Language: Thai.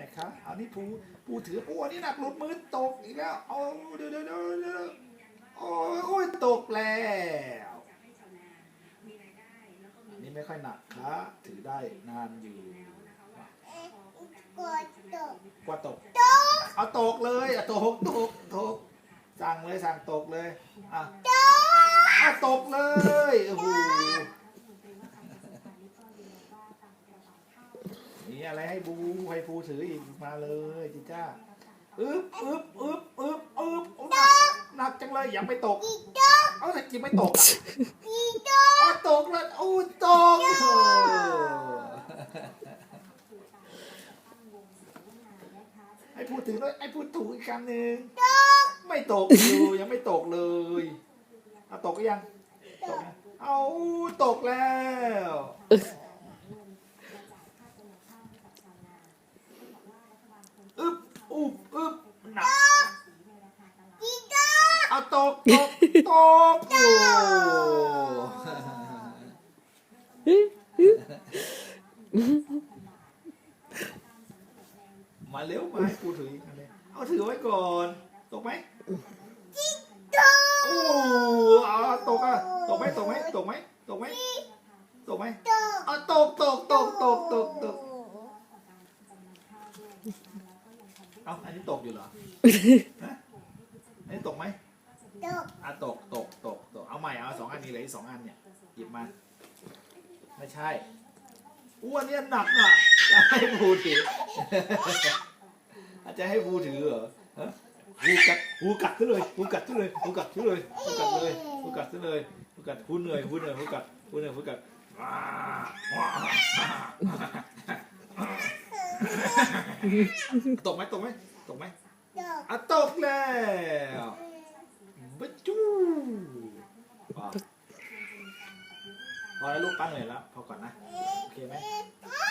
นะครับเอานี่ปูปูถือโอ้อันนี่หนักหลุดมือตกอีกแล้วเอาเดี๋ยวเดี๋ยวเดี๋ยวเดี๋ยวโอ้ยโอ้ยตกแล้วอันนี้ไม่ค่อยหนักครับถือได้นานอยู่กดตกกว่าตกเอาตกเลยอะตกตกตกสั่งเลยสั่งตกเลยอะตกเลยโอ้โห นี่อะไรให้บูให้ฟูถืออีกมาเลยจิจ้าอึ๊บอึ๊บอึ๊บอึ๊บอึ๊บโอ้หนักหนักจังเลยอย่าไปตกอีตกเอาแต่จิไม่ตกอะอีตกอ๋อตกเลยโอ้ตกเออให้พูดถึงด้วยให้พูดถูกอีกคำหนึ่งไม่ตกอยู่ยังไม่ตกเลยเอาตกก็ยังตกยังเอาตกแล้วอึ๊บอุ๊บอึ๊บหนัก อีตก เอา ตกตกตกโอ้มาเร็วมาให้กูถืออีกอันเลยเอาถือไว้ก่อน ตกไหมตกโอ้เอาตกอะตกไหมตกไหมตกไหมตกไหมตกไหมเอาตกตกตกตกตกตกเอาอันนี้ตกอยู่เหรอฮะอันนี้ตกไหม ตกอะตกตกตกตกเอาใหม่เอาสองอันนี้เหลยสองอันเนี่ยหยิบมาไม่ใช่อ้วนเนี่ยหนักอะจะให้ภูถือ อาจจะให้ภูถือเหรอฮะภูกัดภูกัดซะเลยภูกัดซะเลยภูกัดซะเลยภูกัดเลยภูกัดซะเลยภูกัดภูเหนื่อยภูเหนื่อยภูกัดภูเหนื่อยภูกัดว้าว้าตกไหมตกไหมตกไหม ตก อะตกแล้วบัจูพอ พอแล้วลูกปั้นเหนื่อยแล้วพอก่อนนะ โอเคไหม